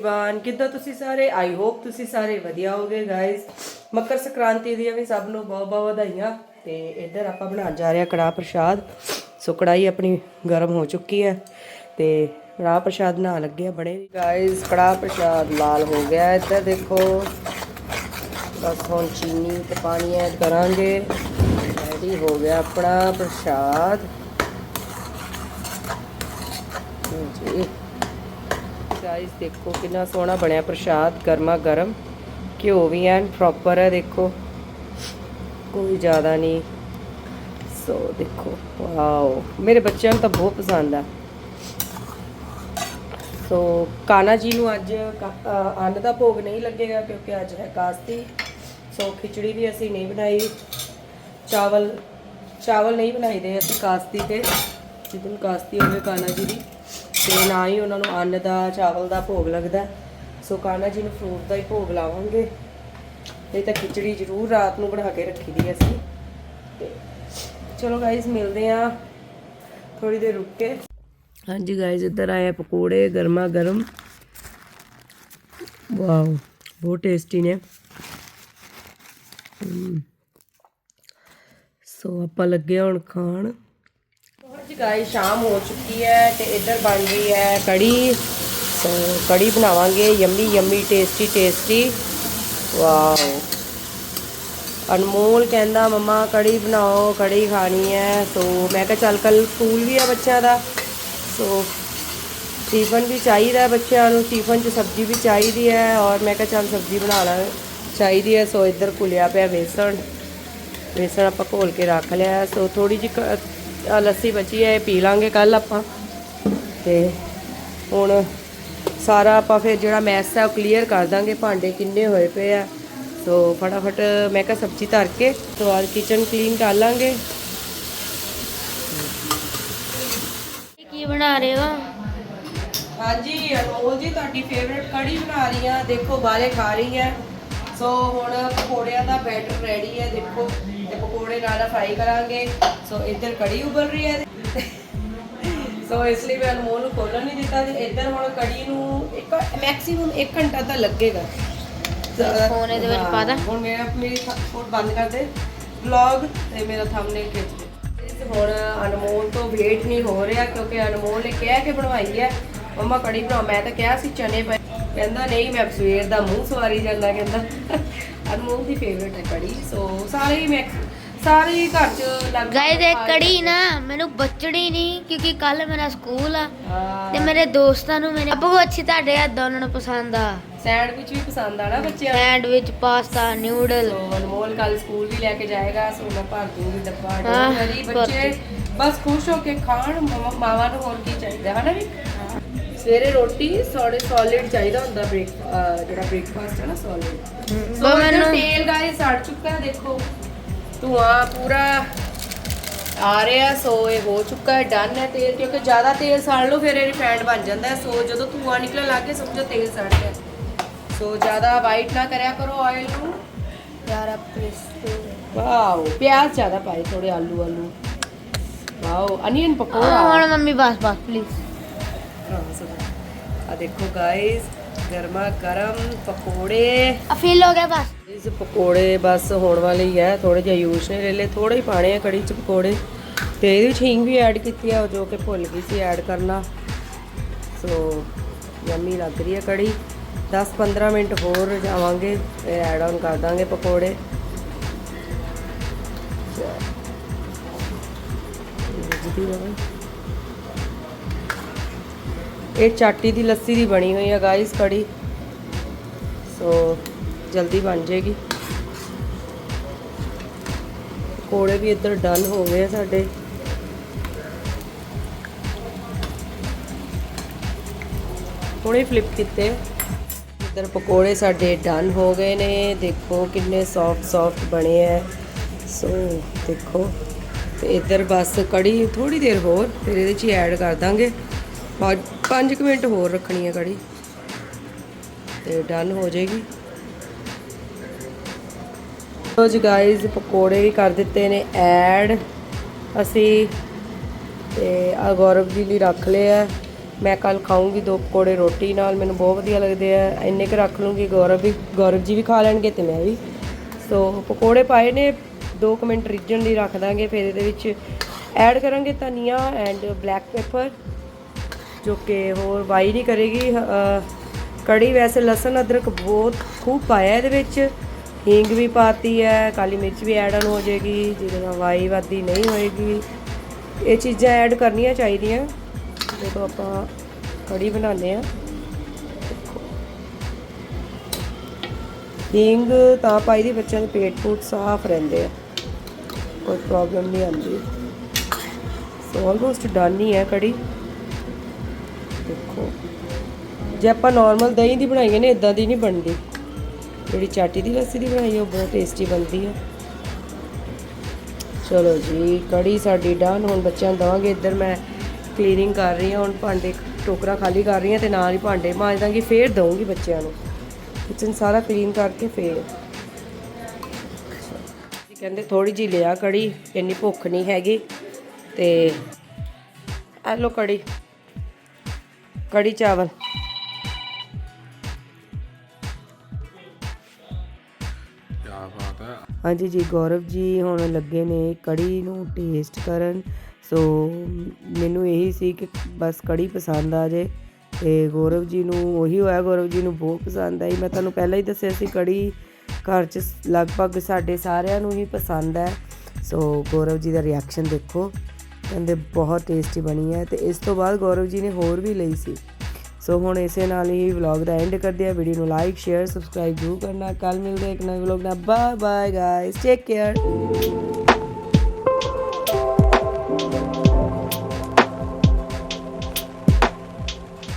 Everyone ਕਿੱਦਾਂ ਤੁਸੀਂ ਸਾਰੇ ਆਈ ਹੋਪ ਤੁਸੀਂ ਸਾਰੇ ਵਧੀਆ ਹੋਗੇ ਗਾਇਸ ਮਕਰ ਸੰਕ੍ਰਾਂਤੀ ਦੀਆਂ ਵੀ ਸਭ ਨੂੰ ਬਹੁਤ ਬਹੁਤ ਵਧਾਈਆਂ ਤੇ ਇੱਧਰ ਆਪਾਂ ਬਣਾਉਣ ਜਾ ਰਹੇ ਹਾਂ ਕੜਾਹ ਪ੍ਰਸ਼ਾਦ ਸੋ ਕੜਾਈ ਆਪਣੀ ਗਰਮ ਹੋ ਚੁੱਕੀ ਹੈ ਤੇ ਕੜਾਹ ਪ੍ਰਸ਼ਾਦ ਬਣਾ ਲੱਗੇ ਆ ਬੜੇ ਗਾਇਸ ਕੜਾਹ ਪ੍ਰਸ਼ਾਦ ਲਾਲ ਹੋ ਗਿਆ ਹੈ। ਇੱਧਰ ਦੇਖੋ ਬਸ ਹੁਣ ਚੀਨੀ ਤੇ ਪਾਣੀ ਐਡ ਕਰਾਂਗੇ ਰੈਡੀ ਹੋ ਗਿਆ ਆਪਣਾ ਪ੍ਰਸ਼ਾਦ ਜੀ ਗਾਇਸ ਦੇਖੋ ਕਿੰਨਾ ਸੋਹਣਾ ਬਣਿਆ ਪ੍ਰਸ਼ਾਦ, ਗਰਮਾ ਗਰਮ। ਘਿਓ ਵੀ ਐਨ ਪ੍ਰੋਪਰ ਹੈ, ਦੇਖੋ। ਕੋਈ ਜ਼ਿਆਦਾ ਨਹੀਂ। ਸੋ ਦੇਖੋ ਵਾਓ ਮੇਰੇ ਬੱਚਿਆਂ ਨੂੰ ਤਾਂ ਬਹੁਤ ਪਸੰਦ ਆ। ਸੋ ਕਾਨਾ ਜੀ ਨੂੰ ਅੱਜ ਅੰਨ ਦਾ ਭੋਗ ਨਹੀਂ ਲੱਗੇਗਾ ਕਿਉਂਕਿ ਅੱਜ ਹੈ ਕਾਸਤੀ। ਸੋ ਖਿਚੜੀ ਵੀ ਅਸੀਂ ਨਹੀਂ ਬਣਾਈ। ਚਾਵਲ ਚਾਵਲ ਨਹੀਂ ਬਣਾਈਦੇ ਅਸੀਂ ਕਾਸਤੀ ਤੇ। ਜਿੱਦਨ ਕਾਸਤੀ ਹੋਵੇ ਕਾਨਾ ਜੀ ਦੀ। ਤੇ ਨਾ ਹੀ ਉਹਨਾਂ ਨੂੰ ਅੰਨ ਦਾ, ਚਾਵਲ ਦਾ ਭੋਗ ਲੱਗਦਾ। ਸੋ ਕਾਨਾ ਜੀ ਨੂੰ ਫਰੂਟ ਦਾ ਹੀ ਭੋਗ ਲਾਵਾਂਗੇ? ਨਹੀਂ ਤਾਂ ਖਿਚੜੀ ਜ਼ਰੂਰ ਰਾਤ ਨੂੰ ਬਣਾ ਕੇ ਰੱਖੀ ਦੀ ਅਸੀਂ। ਤੇ ਚਲੋ ਗਾਇਜ਼ ਮਿਲਦੇ ਆ ਥੋੜੀ ਦੇਰ ਰੁਕ ਕੇ। ਹਾਂਜੀ ਗਾਇਸ ਇੱਧਰ ਆਏ ਪਕੌੜੇ ਗਰਮਾ ਗਰਮ ਵਾਓ, ਬਹੁਤ ਟੇਸਟੀ ਨੇ। ਸੋ ਆਪਾਂ ਲੱਗੇ ਹੁਣ ਖਾਣ। ਗਾਈ ਸ਼ਾਮ ਹੋ ਚੁੱਕੀ ਹੈ ਤੇ ਇੱਧਰ ਬਣ ਰਹੀ ਹੈ ਕੜੀ। ਸੋ ਕੜੀ ਬਣਾਵਾਂਗੇ, yummy yummy tasty tasty wow. Anmol ਕਹਿੰਦਾ, ਮਮਾ, ਕੜੀ ਬਣਾਓ, ਕੜੀ ਖਾਣੀ ਹੈ। ਸੋ ਮੈਂ ਕਿਹਾ, ਚੱਲ ਕੱਲ ਸਕੂਲ ਵੀ ਆ ਬੱਚਿਆਂ ਦਾ। ਸੋ ਟਿਫਨ ਵੀ ਚਾਹੀਦਾ ਬੱਚਿਆਂ ਨੂੰ ਟਿਫਨ 'ਚ ਸਬਜ਼ੀ ਵੀ ਚਾਹੀਦੀ ਹੈ ਔਰ ਮੈਂ ਕਿਹਾ, ਚੱਲ ਸਬਜ਼ੀ ਬਣਾ ਚਾਹੀਦੀ ਹੈ। ਸੋ ਇੱਧਰ ਕੁਲਿਆ ਪਿਆ ਵੇਸਣ ਵੇਸਣ ਆਪਾਂ ਘੋਲ ਕੇ ਰੱਖ ਲਿਆ। ਸੋ ਥੋੜੀ ਜਿਹੀ ਲੱਸੀ ਬਚੀ ਹੈ ਇਹ ਪੀ ਲਾਂਗੇ ਕੱਲ ਆਪਾਂ। ਤੇ ਹੁਣ ਸਾਰਾ ਆਪਾਂ ਫਿਰ ਜਿਹੜਾ ਮੈਸ ਹੈ ਉਹ ਕਲੀਅਰ ਕਰ ਦਾਂਗੇ ਭਾਂਡੇ ਕਿੰਨੇ ਹੋਏ ਪਏ ਆ। ਸੋ ਫਟਾਫਟ ਮੈਂ ਕਿਹਾ ਸਬਜ਼ੀ ਧਰ ਕੇ ਤੋਂ ਬਾਅਦ ਕਿਚਨ ਕਲੀਨ ਕਰ ਲਾਂਗੇ। ਕੀ ਬਣਾ ਰਹੇ ਹੋ? ਹਾਂਜੀ ਅਨਮੋਲ ਜੀ ਤੁਹਾਡੀ ਫੇਵਰਿਟ ਕੜੀ ਬਣਾ ਰਹੀ ਆ ਦੇਖੋ ਬਾਰੇ ਖਾ ਰਹੀ ਹੈ। ਸੋ ਹੁਣ ਪਕੌੜਿਆਂ ਦਾ ਬੈਟਰ ਰੈਡੀ ਹੈ ਦੇਖੋ ਤੇ ਪਕੌੜੇ ਨਾਲ ਫਰਾਈ ਕਰਾਂਗੇ। ਸੋ ਇੱਧਰ ਕੜੀ ਉਬਲ ਰਹੀ ਹੈ। ਸੋ ਇਸ ਲਈ ਮੈਂ ਅਨਮੋਲ ਨੂੰ ਖੋਲਣ ਨਹੀਂ ਦਿੱਤਾ ਤੇ ਇੱਧਰ ਹੁਣ ਕੜੀ ਨੂੰ ਇੱਕ ਮੈਕਸਿਮਮ 1 ਘੰਟਾ ਤਾਂ ਲੱਗੇਗਾ। ਫੋਨ ਇਹਦੇ ਵਿੱਚ ਪਾ ਦਾਂ? ਹੁਣ ਮੇਰਾ ਮੇਰੀ ਫੋਨ ਬੰਦ ਕਰ ਦੇ। ਵਲੌਗ ਤੇ ਮੇਰਾ ਥੰਬਨੇਲ ਖਿੱਚ ਦੇ। ਹੁਣ ਅਨਮੋਲ ਤੋਂ ਵੇਟ ਨਹੀਂ ਹੋ ਰਿਹਾ ਕਿਉਂਕਿ ਅਨਮੋਲ ਨੇ ਕਿਹਾ ਕਿ ਬਣਵਾਈ ਹੈ। ਮੰਮਾ ਕੜੀ ਬਣਾਓ। ਮੈਂ ਤਾਂ ਕਿਹਾ ਸੀ ਚਨੇ ਕਹਿੰਦਾ ਨਹੀਂ ਮੈਂ ਸਵੇਰ ਦਾ ਮੂੰਹ ਸਵਾਰੀ ਜਾਂਦਾ ਕਹਿੰਦਾ। ਅਨਮੋਲ ਦੀ ਫੇਵਰਟ ਹੈ ਕੜੀ। ਸੋ ਸਾਰੇ ਹੀ ਮੈਂ ਸਾਰੇ ਹੀ ਘਰ ਚ ਲੱਗ ਗਾਇਸ ਇਹ ਕੜੀ ਨਾ ਮੈਨੂੰ ਬਚੜੀ ਨਹੀਂ ਕਿਉਂਕਿ ਕੱਲ ਮੇਰਾ ਸਕੂਲ ਆ ਤੇ ਮੇਰੇ ਦੋਸਤਾਂ ਨੂੰ ਮੇਰੇ ਬਹੁਤ ਅੱਛੀ ਤੁਹਾਡੇ ਹੱਥਾਂ ਉਹਨਾਂ ਨੂੰ ਪਸੰਦ ਆ। ਸੈਂਡਵਿਚ ਵੀ ਪਸੰਦ ਆਣਾ ਬੱਚਿਆਂ ਨੂੰ? Sandwich pasta noodle so Anmol ਕੱਲ ਸਕੂਲ ਵੀ ਲੈ ਕੇ ਜਾਏਗਾ ਸੋ ਮੈਂ ਭਰ ਦੂੰਗੀ ਡੱਬਾ। ਹਾਂ, ਭਰ ਬੱਚੇ ਬਸ ਖੁਸ਼ ਹੋ ਕੇ ਖਾਣ ਮਾਵਾਂ ਮਾਵਾਂ ਨੂੰ ਹੋਰ ਕੀ ਚਾਹੀਦਾ ਹਨਾ ਵੀ? ਸਵੇਰੇ ਰੋਟੀ ਸੋੜੇ ਸੋਲਿਡ ਚਾਹੀਦਾ ਹੁੰਦਾ ਬ੍ਰੇਕ ਜਿਹੜਾ ਬ੍ਰੇਕਫਾਸਟ ਹੈ ਨਾ ਸੋਲਿਡ ਸੋ ਮੈਨੂੰ ਤੇਲ ਗਾਇਸ ਸੜ ਚੁੱਕਾ ਹੈ ਦੇਖੋ। ਧੂਆਂ ਪੂਰਾ ਆ ਰਿਹਾ ਸੋ ਇਹ ਹੋ ਚੁੱਕਾ ਹੈ ਡਨ ਹੈ ਤੇਲ ਕਿਉਂਕਿ ਜ਼ਿਆਦਾ ਤੇਲ ਸਾੜ ਲਓ ਫਿਰ ਇਹ ਰਿਫਾਈਂਡ ਬਣ ਜਾਂਦਾ ਹੈ। ਸੋ ਜਦੋਂ ਧੂਆਂ ਨਿਕਲਣ ਲੱਗ ਸਮਝੋ ਤੇਲ ਸੜ ਗਿਆ। ਸੋ ਜ਼ਿਆਦਾ ਵਾਈਟ ਨਾ ਕਰਿਆ ਕਰੋ ਆਇਲ ਨੂੰ। ਯਾਰ ਪਲੀਜ਼ ਵਾਓ ਪਿਆਜ਼ ਜ਼ਿਆਦਾ ਪਾਏ ਥੋੜੇ ਆਲੂ ਆਲੂ ਵਾਓ ਅਨੀਅਨ ਪਕੌੜਾ ਹੁਣ ਮੰਮੀ ਬਸ ਬਸ ਪਲੀਜ਼ ਆ ਦੇਖੋ ਗਾਇਸ ਗਰਮਾ ਗਰਮ ਪਕੌੜੇ। ਆ ਫੀਲ ਹੋ ਗਿਆ ਬਸ। ਇਸ ਪਕੌੜੇ ਬਸ ਹੋਣ ਵਾਲੇ ਹੀ ਹੈ ਥੋੜੇ ਜਿਹਾ ਯੂਜ਼ ਨੇ ਲੈ ਲੈ ਥੋੜੇ ਹੀ ਪਾਣੇ ਆ ਕੜੀ ਚ ਪਕੌੜੇ। ਤੇ ਇਹਦੇ ਵਿੱਚ ਹਿੰਗ ਵੀ ਐਡ ਕੀਤੀ ਆ ਜੋ ਕਿ ਭੁੱਲ ਗਈ ਸੀ ਐਡ ਕਰਨਾ। ਸੋ ਯੰਮੀ ਲੱਗ ਰਹੀ ਹੈ ਕੜੀ। 10-15 ਮਿੰਟ ਹੋਰ ਜਾਵਾਂਗੇ ਫਿਰ ਐਡ ਆਨ ਕਰ ਦਾਂਗੇ ਪਕੌੜੇ। ਰਿੱਝਦੀ ਰਵੇ। ਇਹ ਚਾਟੀ ਦੀ ਲੱਸੀ ਦੀ ਬਣੀ ਹੋਈ ਹੈ ਗਾਇਸ ਕੜੀ। ਸੋ ਜਲਦੀ ਬਣ ਜਾਏਗੀ। ਪਕੌੜੇ ਵੀ ਇੱਧਰ ਡਨ ਹੋ ਗਏ ਆ ਸਾਡੇ। ਹੁਣੇ ਫਲਿੱਪ ਕੀਤੇ। ਇੱਧਰ ਪਕੌੜੇ ਸਾਡੇ ਡਨ ਹੋ ਗਏ ਨੇ। ਦੇਖੋ ਕਿੰਨੇ ਸੌਫਟ ਸੌਫਟ ਬਣੇ ਐ ਸੋ ਦੇਖੋ। ਤੇ ਇੱਧਰ ਬਸ ਕੜੀ ਥੋੜੀ ਦੇਰ ਹੋਰ, ਫਿਰ ਇਹਦੇ ਚ ਐਡ ਕਰ ਦਾਂਗੇ। 5 ਮਿੰਟ ਹੋਰ ਰੱਖਣੀ ਹੈ ਕੜੀ ਤੇ ਡਨ ਹੋ ਜਾਏਗੀ। ਸੋ ਜੀ ਗਾਇਜ਼ ਪਕੌੜੇ ਵੀ ਕਰ ਦਿੱਤੇ ਨੇ, ਐਡ। ਅਸੀਂ ਤੇ ਆ ਗੌਰਵ ਜੀ ਲਈ ਰੱਖ ਲਿਆ। ਮੈਂ ਕੱਲ ਖਾਊਂਗੀ ਦੋ ਪਕੌੜੇ ਰੋਟੀ ਨਾਲ, ਮੈਨੂੰ ਬਹੁਤ ਵਧੀਆ ਲੱਗਦੇ ਆ। ਇੰਨੇ ਕੁ ਰੱਖ ਲੂੰਗੀ ਗੌਰਵ ਵੀ, ਗੌਰਵ ਜੀ ਵੀ ਖਾ ਲੈਣਗੇ ਤੇ ਮੈਂ ਵੀ। ਸੋ ਪਕੌੜੇ ਪਾਏ ਨੇ 2 ਮਿੰਟ ਰਿੱਝਣ ਲਈ ਰੱਖ ਦਾਂਗੇ, ਫਿਰ ਇਹਦੇ ਵਿੱਚ ਐਡ ਕਰਾਂਗੇ ਧਨੀਆ ਐਂਡ ਬਲੈਕ ਪੈਪਰ। ਜੋ ਕਿ ਹੋਰ ਵਾਈ ਨਹੀਂ ਕਰੇਗੀ। ਕੜੀ ਵੈਸੇ ਲਸਣ, ਅਦਰਕ ਬਹੁਤ ਖੂਬ ਪਾਇਆ ਇਹਦੇ ਵਿੱਚ। ਹਿੰਗ ਵੀ ਪਾਤੀ ਹੈ, ਕਾਲੀ ਮਿਰਚ ਵੀ ਐਡ ਹੋ ਜਾਏਗੀ, ਜਿਹਦੇ ਨਾਲ ਵਾਈ ਵਾਦੀ ਨਹੀਂ ਹੋਏਗੀ। ਇਹ ਚੀਜ਼ਾਂ ਐਡ ਕਰਨੀਆਂ ਚਾਹੀਦੀਆਂ। ਜਦੋਂ ਆਪਾਂ ਕੜੀ ਬਣਾਉਂਦੇ ਆ ਹਿੰਗ ਤਾਂ ਪਾਈ ਦੀ, ਬੱਚਿਆਂ ਦੇ ਪੇਟ ਪੂਟ ਸਾਫ਼ ਰਹਿੰਦੇ ਆ। ਕੋਈ ਪ੍ਰੋਬਲਮ ਨਹੀਂ ਆਉਂਦੀ। ਸੋ ਆਲਮੋਸਟ ਡਨ ਹੀ ਹੈ ਕੜੀ। ਦੇਖੋ। ਜੇ ਆਪਾਂ ਨਾਰਮਲ ਦਹੀਂ ਦੀ ਬਣਾਈਏ ਨੇ ਇਦਾਂ ਦੀ ਨਹੀਂ ਬਣਦੀ। ਜਿਹੜੀ ਚਾਟੀ ਦੀ ਲੱਸੀ ਦੀ ਬਣਾਈ ਉਹ ਬਹੁਤ ਟੇਸਟੀ ਬਣਦੀ ਹੈ ਚਲੋ ਜੀ ਕੜੀ ਸਾਡੀ ਡਨ ਹੁਣ ਬੱਚਿਆਂ ਨੂੰ ਦਵਾਂਗੇ, ਇੱਧਰ ਮੈਂ ਕਲੀਨਿੰਗ ਕਰ ਰਹੀ ਹਾਂ। ਹੁਣ ਭਾਂਡੇ ਟੋਕਰਾ ਖਾਲੀ ਕਰ ਰਹੀ ਹਾਂ ਤੇ ਨਾਲ ਹੀ ਭਾਂਡੇ ਮਾਂਜ ਦਾਂਗੀ ਫੇਰ ਦਊਂਗੀ ਬੱਚਿਆਂ ਨੂੰ। ਕਿਚਨ ਸਾਰਾ ਕਲੀਨ ਕਰਕੇ ਫੇਰ। ਕਹਿੰਦੇ ਥੋੜੀ ਜਿਹੀ ਲਿਆ ਕੜੀ ਇੰਨੀ ਭੁੱਖ ਨਹੀਂ ਹੈਗੀ। ਤੇ ਆ ਲੋ ਕੜੀ ਕੜੀ ਚਾਵਲ। ਕਿਆ ਬਾਤ ਹੈ। ਹਾਂਜੀ ਜੀ ਗੌਰਵ ਜੀ ਹੁਣ ਲੱਗੇ ਨੇ ਕੜੀ ਨੂੰ ਟੇਸਟ ਕਰਨ। ਸੋ ਮੈਨੂੰ ਇਹੀ ਸੀ ਕਿ ਬਸ ਕੜੀ ਪਸੰਦ ਆ ਜੇ। ਤੇ ਗੌਰਵ ਜੀ ਨੂੰ ਉਹੀ ਹੋਇਆ ਗੌਰਵ ਜੀ ਨੂੰ ਬਹੁਤ ਪਸੰਦ ਆਈ। ਮੈਂ ਤੁਹਾਨੂੰ ਪਹਿਲਾਂ ਹੀ ਦੱਸਿਆ ਸੀ ਕੜੀ ਘਰ 'ਚ ਲਗਭਗ ਸਾਡੇ ਸਾਰਿਆਂ ਨੂੰ ਹੀ ਪਸੰਦ ਹੈ। ਸੋ ਗੌਰਵ ਜੀ ਦਾ ਰਿਐਕਸ਼ਨ ਦੇਖੋ। ਕਹਿੰਦੇ ਬਹੁਤ ਟੇਸਟੀ ਬਣੀ ਹੈ ਤੇ ਇਸ ਤੋਂ ਬਾਅਦ ਗੌਰਵ ਜੀ ਨੇ ਹੋਰ ਵੀ ਲਈ ਸੀ। ਸੋ ਹੁਣ ਇਸੇ ਨਾਲ ਹੀ ਵਲੌਗ ਦਾ ਐਂਡ ਕਰਦੇ ਆ ਵੀਡੀਓ ਨੂੰ ਲਾਈਕ ਸ਼ੇਅਰ ਸਬਸਕ੍ਰਾਈਬ ਜ਼ਰੂਰ ਕਰਨਾ। ਕੱਲ ਮਿਲਦੇ ਇੱਕ ਨਵੇਂ ਵਲੌਗ ਨਾਲ। Bye bye guys take care